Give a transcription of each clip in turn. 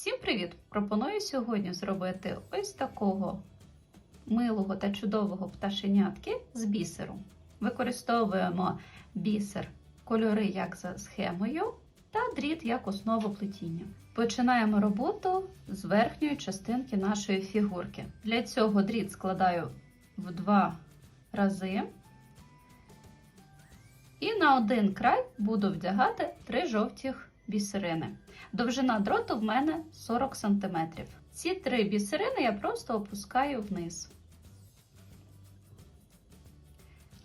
Всім привіт! Пропоную сьогодні зробити ось такого милого та чудового пташенятки з бісеру. Використовуємо бісер, кольори як за схемою, та дріт як основу плетіння. Починаємо роботу з верхньої частинки нашої фігурки. Для цього дріт складаю в два рази. І на один край буду вдягати три жовтіх бісерини. Довжина дроту в мене 40 см. Ці три бісерини я просто опускаю вниз.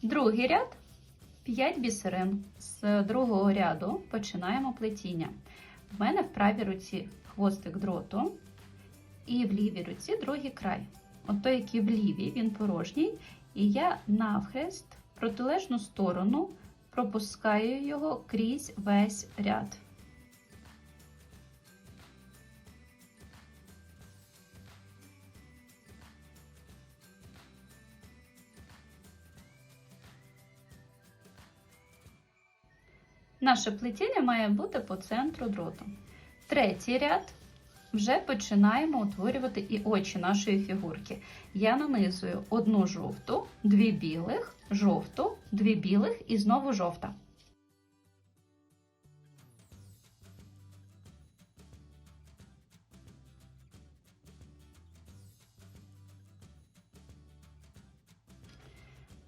Другий ряд 5 бісерин. З другого ряду починаємо плетіння. В мене в правій руці хвостик дроту, і в лівій руці другий край. От той, який в лівій, він порожній, і я навхрест в протилежну сторону пропускаю його крізь весь ряд. Наше плетіння має бути по центру дроту. Третій ряд вже починаємо утворювати і очі нашої фігурки. Я нанизую одну жовту, дві білих, жовту, дві білих і знову жовта.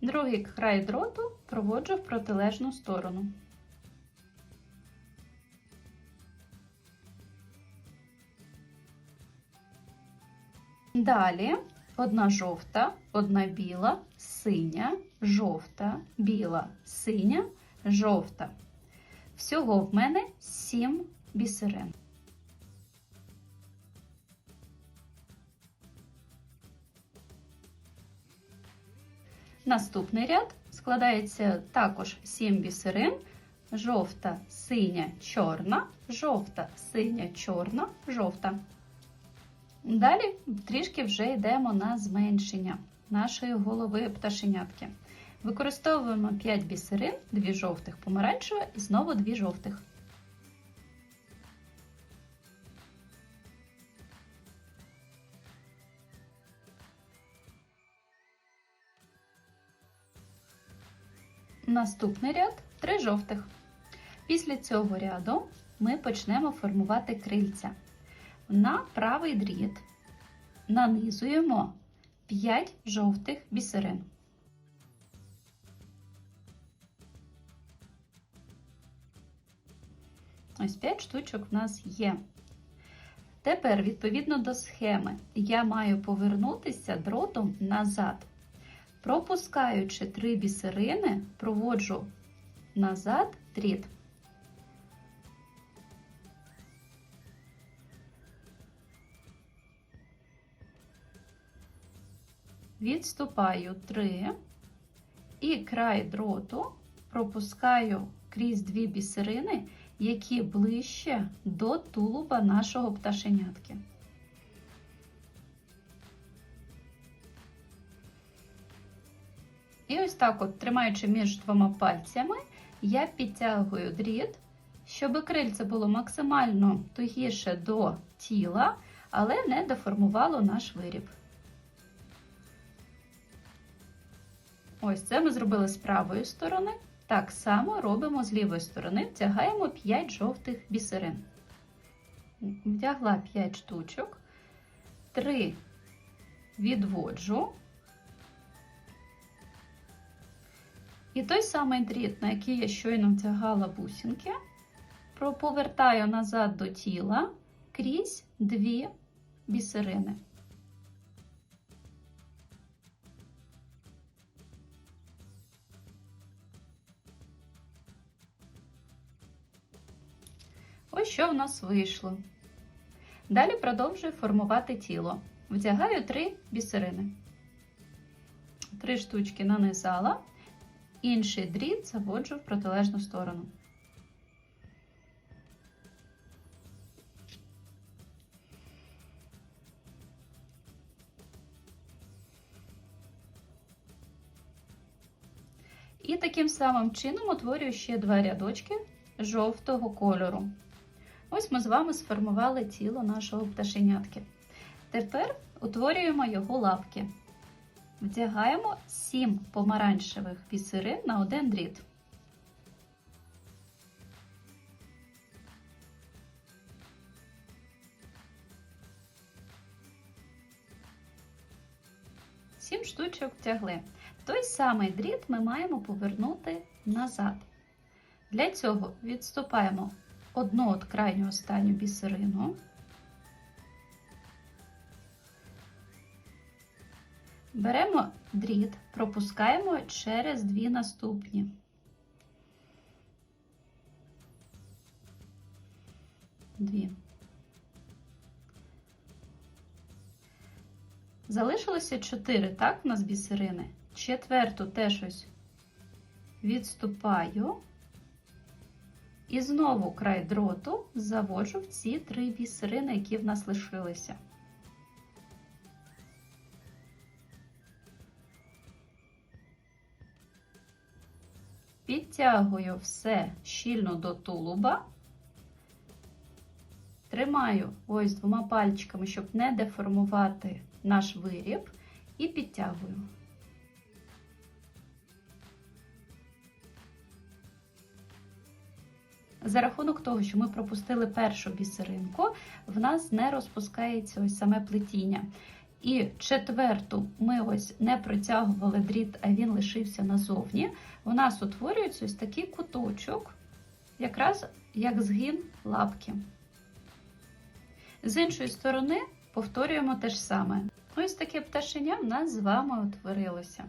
Другий край дроту проводжу в протилежну сторону. Далі одна жовта, одна біла, синя, жовта, біла, синя, жовта. Всього в мене 7 бісерин. Наступний ряд складається також 7 бісерин. Жовта, синя, чорна, жовта, синя, чорна, жовта. Далі трішки вже йдемо на зменшення нашої голови пташенятки. Використовуємо 5 бісерин, 2 жовтих помаранчеве і знову 2 жовтих. Наступний ряд 3 жовтих. Після цього ряду ми почнемо формувати крильця. На правий дріт нанизуємо 5 жовтих бісерин. Ось 5 штучок в нас є. Тепер, відповідно до схеми, я маю повернутися дротом назад. Пропускаючи 3 бісерини, проводжу назад дріт. Відступаю 3 і край дроту пропускаю крізь дві бісерини, які ближче до тулуба нашого пташенятки. І ось так, от, тримаючи між двома пальцями, я підтягую дріт, щоб крильце було максимально тугіше до тіла, але не деформувало наш виріб. Ось це ми зробили з правої сторони. Так само робимо з лівої сторони, втягаємо 5 жовтих бісерин. Вдягла 5 штучок, 3 відводжу. І той самий дріт, на який я щойно втягала бусинки, повертаю назад до тіла крізь дві бісерини. Що в нас вийшло. Далі продовжую формувати тіло. Вдягаю три бісерини. Три штучки нанизала, інший дріт заводжу в протилежну сторону. І таким самим чином утворюю ще два рядочки жовтого кольору. Ось ми з вами сформували тіло нашого пташенятки. Тепер утворюємо його лапки. Вдягаємо 7 помаранчевих бісерин на один дріт. Сім штучок втягли. Той самий дріт ми маємо повернути назад. Для цього відступаємо одну от крайню останню бісерину. Беремо дріт, пропускаємо через дві наступні. Дві. Залишилося чотири, так, у нас бісерини. Четверту теж ось відступаю. І знову край дроту заводжу в ці три бісерини, які в нас лишилися. Підтягую все щільно до тулуба. Тримаю ось двома пальчиками, щоб не деформувати наш виріб, і підтягую. За рахунок того, що ми пропустили першу бісеринку, в нас не розпускається ось саме плетіння. І четверту ми ось не протягували дріт, а він лишився назовні. У нас утворюється ось такий куточок, якраз як згин лапки. З іншої сторони повторюємо те ж саме. Ось таке пташеня в нас з вами утворилося.